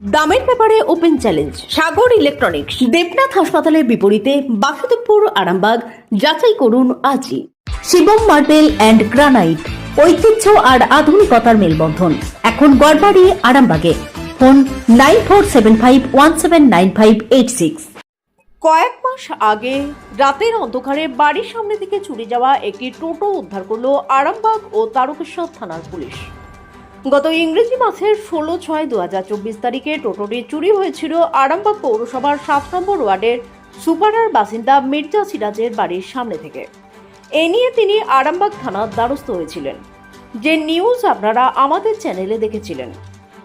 দামের ব্যাপারে open challenge Sagar electronics Debnath হাসপাতালের বিপরীতে বাসুদেবপুর, আরামবাগ, যাচাই করুন আজই। শিবম মার্বেল অ্যান্ড গ্রানাইট ঐতিহ্য আর আধুনিকতার মেলবন্ধন। এখন গড়বাড়ি, আরামবাগে। Phone nine four seven five one seven nine five eight six. কয়েক মাস আগে রাতের অন্ধকারে বাড়ির সামনে থেকে চুরি যাওয়া একটি টোটো উদ্ধার করল আরামবাগ ও তারকেশ্বর থানার পুলিশ। গত ইংরেজি মাসের ষোলো ছয় দু হাজার চব্বিশ তারিখে টোটোটি চুরি হয়েছিল আরামবাগ পৌরসভার সাত নম্বর ওয়ার্ডের সুপারার বাসিন্দা মির্জা সিরাজের বাড়ির সামনে থেকে। এ নিয়ে তিনি আরামবাগ থানার দ্বারস্থ হয়েছিলেন। যে নিউজ আপনারা আমাদের চ্যানেলে দেখেছিলেন।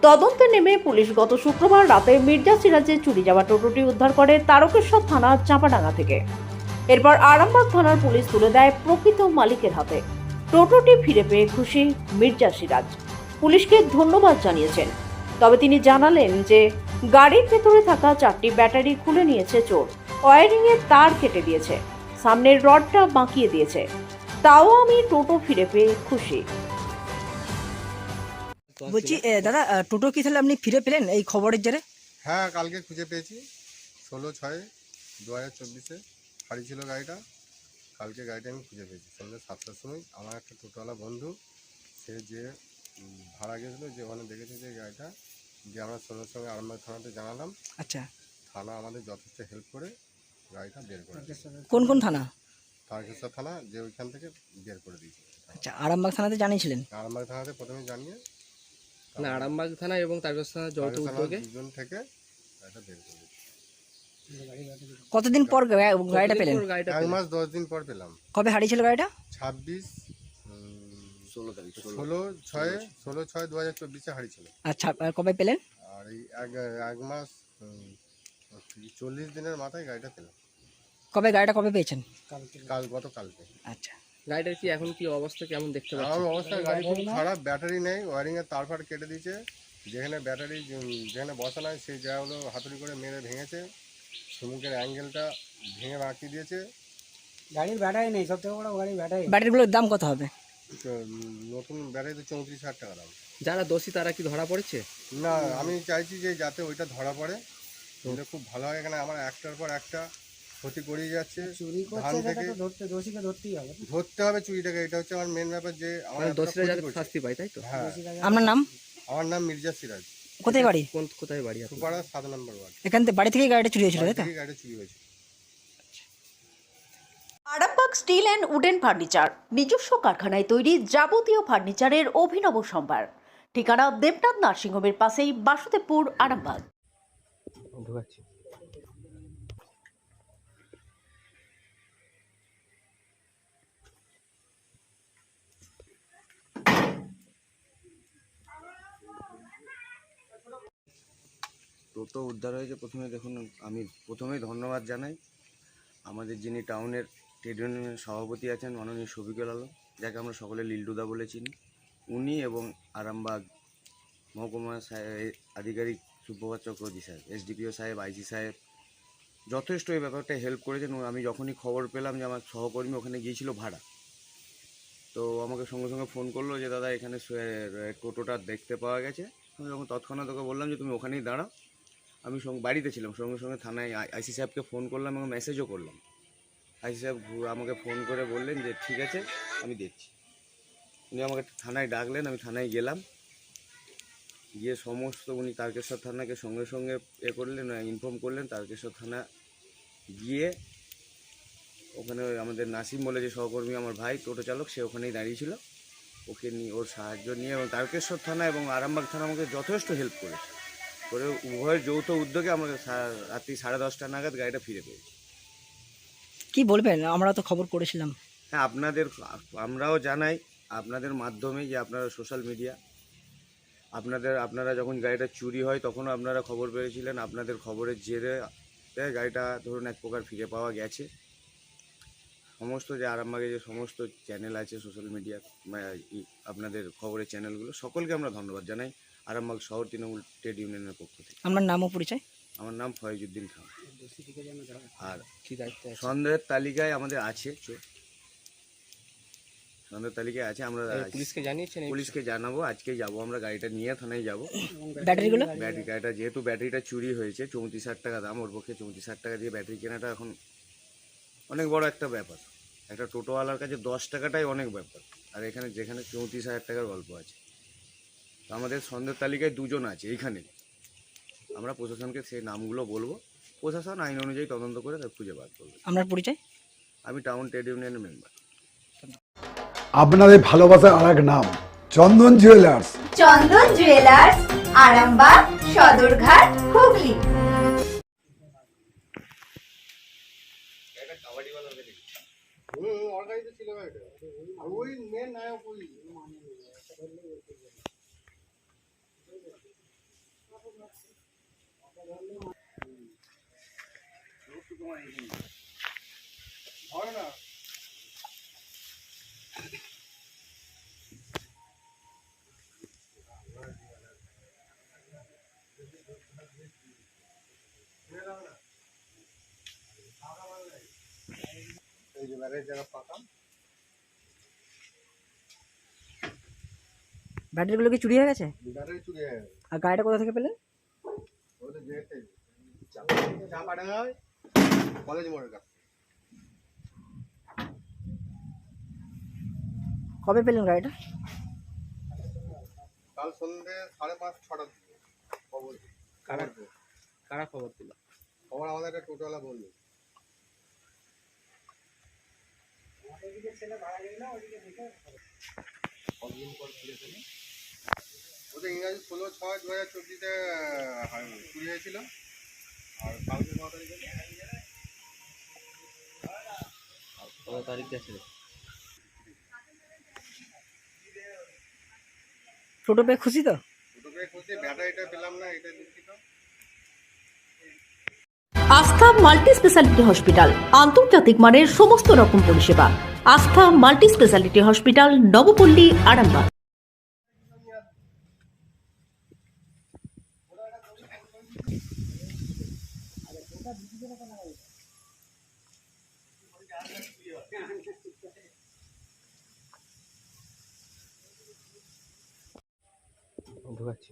তদন্তে নেমে পুলিশ গত শুক্রবার রাতে মির্জা সিরাজের চুরি যাওয়া টোটোটি উদ্ধার করে তারকেশ্বর থানার চাঁপাডাঙ্গা থেকে। এরপর আরামবাগ থানার পুলিশ তুলে দেয় প্রকৃত মালিকের হাতে। টোটোটি ফিরে পেয়ে খুশি মির্জা সিরাজ। পুলিশকে ধন্যবাদ জানিয়েছেন। তবে তিনি জানালেন যে গাড়ির ভেতরে থাকা চারটি ব্যাটারি খুলে নিয়েছে চোর। ওয়ারিং এর তার কেটে দিয়েছে। সামনের রডটা বাঁকিয়ে দিয়েছে। তাও আমি টোটো ফিরে পেয়ে খুশি। বলছি এ, দাদা টোটো কি তাহলে আপনি ফিরে পেলেন এই খবরের জেরে? হ্যাঁ কালকে খুঁজে পেয়েছি। ষোলো ছয় দু হাজার চব্বিশে হারিয়ে ছিল গাড়িটা। কালকে গাড়িটা আমি খুঁজে পেয়েছি। সন্ধ্যে সাতটার সময় আমার একটা টোটোওয়ালা বন্ধু সে যে ভাড়া গেছিল যে ওখানে দেখেছে যে গাড়িটা যে আমরা সঙ্গে সঙ্গে আরামবাগ থানাতে জানালাম। আচ্ছা। থানা আমাদের যথেষ্ট হেল্প করে গাড়িটা বের করে কোন কোন থানা? তারকেশ্বর থানা যে ওইখান থেকে বের করে দিয়েছে। আচ্ছা আরামবাগ থানাতে জানিয়েছিলেন? আরামবাগ থানাতে প্রথমে জানিয়ে না আরামবাগ থানা এবং তারকেশ্বর থানা যৌথ উদ্যোগে দুজন থেকে গাড়িটা বের করে কতদিন পর গাড়িটা পেলেন? গাড়িটা এক মাস দশ দিন পর পেলাম। কবে হারিয়েছিল গাড়িটা? ছাব্বিশ ষোলো তারিখ ষোলো ছয় ষোলো ছয়। দু হাজার চব্বিশে হারিয়েছিল আচ্ছা আর কবে পেলেন? আর এই এক এক মাস চল্লিশ দিনের মাথায় গাড়িটা পেলাম। কবে গাড়িটা কবে পেয়েছেন? কাল গত কালকে আচ্ছা। গাড়িটার কি এখন কি অবস্থা কেমন দেখতে আমার গাড়ি খুব খারাপ ব্যাটারি নেই ওয়ারিং এর তার ফার কেটে দিয়েছে। যেখানে ব্যাটারি যেখানে বসা নাই সেই জায়গাগুলো হাতুড়ি করে মেরে ভেঙেছে। সমুখের অ্যাঙ্গেলটা ভেঙে বাঁকি দিয়েছে। গাড়ির ব্যাটারি নেই সব থেকে বড় গাড়ির ব্যাটারি। ব্যাটারিগুলোর দাম কত হবে? নতুন ব্যাটারি তো চৌত্রিশ হাজার টাকা দাম। যারা দোষী তারা কি ধরা পড়েছে? না আমি চাইছি যে যাতে ওইটা ধরা পড়ে। এটা খুব ভালো হয় এখানে আমার একটার পর একটা ক্ষতি করেই যাচ্ছে। চুরি ধান করছে থেকে ধরতে দোষীকে ধরতেই হবে। ধরতে হবে চুরিটাকে এটা হচ্ছে আমার মেন ব্যাপার যে আমার মানে দোষীরা যাতে শাস্তি পায় তাই তো? হ্যাঁ। আপনার নাম? আমার নাম মির্জা সিরাজ। কোথায় বাড়ি? কোন কোথায় বাড়ি? সুপাড়া সাত নম্বর ওয়ার্ড। এখান থেকে বাড়ি থেকেই গাড়িটা চুরি হয়েছিল তাই তো? থেকে গাড়ি চুরি হয়েছে Arambagh steel and wooden furniture নিজস্ব কারখানায় তৈরি যাবতীয় ফার্নিচারের অভিনব সম্ভার। ঠিকানা দেবনাথ নার্সিংহোমের পাশেই বাসুদেবপুর আরামবাগ। টোটো উদ্ধার হয়েছে প্রথমে দেখুন আমি প্রথমেই ধন্যবাদ জানাই। আমাদের যিনি টাউনের ট্রেড ইউনিয়নের সভাপতি আছেন মাননীয় শফিকুল আলম, যাকে আমরা সকলে লিল্ডুদা বলে চিনি। উনি এবং আরামবাগ মহকুমা আধিকারিক সুপ্রভাত চক্রবর্তী সাহেব, এসডিপিও সাহেব, আইসি সাহেব যথেষ্ট এই ব্যাপারটা হেল্প করেছেন। আমি যখনই খবর পেলাম যে আমার সহকর্মী ওখানে গিয়েছিল ভাড়া, তো আমাকে সঙ্গে সঙ্গে ফোন করল যে, দাদা, এখানে টোটোটা দেখতে পাওয়া গেছে। আমি যখন তৎক্ষণাৎ ওকে বললাম যে, তুমি ওখানেই দাঁড়াও। আমি বাড়িতে ছিলাম, সঙ্গে সঙ্গে থানায় আইসি সাহেবকে ফোন করলাম এবং মেসেজও করলাম। আইসি সাহেব আমাকে ফোন করে বললেন যে, ঠিক আছে, আমি দেখছি। উনি আমাকে থানায় ডাকলেন, আমি থানায় গেলাম। গিয়ে সমস্ত উনি তারকেশ্বর থানাকে সঙ্গে সঙ্গে এ করলেন ইনফর্ম করলেন। তারকেশ্বর থানা গিয়ে ওখানে আমাদের নাসিম বলে যে সহকর্মী আমার ভাই, টোটো চালক, সে ওখানেই দাঁড়িয়েছিল ওকে নিয়ে ওর সাহায্য নিয়ে এবং তারকেশ্বর থানা এবং আরামবাগ থানা আমাকে যথেষ্ট হেল্প করেছে। করে উভয়ের যৌথ উদ্যোগে আমরা সা- রাত্রি সাড়ে দশটা নাগাদ গাড়িটা ফিরে পেয়েছি। কি বলবেন? আমরা তো খবর করেছিলাম। হ্যাঁ আপনাদের আমরাও জানাই আপনাদের মাধ্যমে যে আপনারা সোশ্যাল মিডিয়া আপনাদের আপনারা যখন গাড়িটা চুরি হয় তখনও আপনারা খবর পেয়েছিলেন আপনাদের খবরের জেরে গাড়িটা ধরুন এক প্রকার ফিরে পাওয়া গেছে। সমস্ত যে আরামবাগে যে সমস্ত চ্যানেল আছে সোশ্যাল মিডিয়া আপনাদের খবরের চ্যানেলগুলো সকলকে আমরা ধন্যবাদ জানাই আরামবাগ শহর তৃণমূল ট্রেড ইউনিয়নের পক্ষ থেকে। আপনার নামও পরিচয়? আমার নাম ফয়েজউদ্দিন খান। আর কি দায়িত্ব আছে? সন্দেহের তালিকায় আমাদের আছে। সন্ধ্যের তালিকায় আছে আমরা পুলিশকে জানিয়েছেন পুলিশকে জানাব আজকে যাব আমরা গাড়িটা নিয়ে থানায় যাব। ব্যাটারিগুলো? ব্যাটারি গাড়িটা যেহেতু ব্যাটারিটা চুরি হয়েছে চৌত্রিশ হাজার টাকা দাম ওর পক্ষে চৌত্রিশ হাজার টাকা দিয়ে ব্যাটারি কেনাটা এখন অনেক বড় একটা ব্যাপার। একটা টোটোওয়ালার কাছে দশ টাকাটাই অনেক ব্যাপার। আর এখানে যেখানে চৌত্রিশ হাজার টাকার গল্প আছে। তো আমাদের সন্ধ্যের তালিকায় দুজন আছে এইখানে। আমরা প্রশাসনকে সেই নামগুলো বলব। প্রশাসন আইন অনুযায়ী তদন্ত করে তাকে খুঁজে বার করবে। আপনার পরিচয়? আমি টাউন ট্রেড ইউনিয়নের মেম্বার আপনাদের ভালোবাসার আর এক নাম চন্দন জুয়েলার্স চন্দন জুয়েলার্স আরামবাগ সদরঘাট হুগলি। ছিল হয় না এই যে ব্যারের জায়গা ফাঁকা ব্যাটারিগুলো কি চুরি হয়ে গেছে? ব্যাটারি চুরি হয়ে গেছে। আর গাড়িটা কোথা থেকে পেলেন ওদের যেতে চাপাডাঙ্গায় কলেজ মোড়ের কাছে। কবে পেলেন গাড়িটা? কাল সন্ধ্যে সাড়ে পাঁচ ছটার দিকে। খবর কারা। কারা খবর দিল? খবর আমাদের একটা টোটোওয়ালা বলল। কতদিন পর? ওদের ইংরাজি ষোলো ছয় দু হাজার চব্বিশে চুরি হয়েছিল। আর কালকে ন তারিখে। কত তারিখ গেছে? টোটো পেয়ে খুশি তো? আস্থা মাল্টি স্পেশালিটি হসপিটাল আন্তর্জাতিক মানের সমস্ত রকম পরিষেবা। Astha multi speciality hospital Nabapalli Arambagh. ঢুকাচ্ছি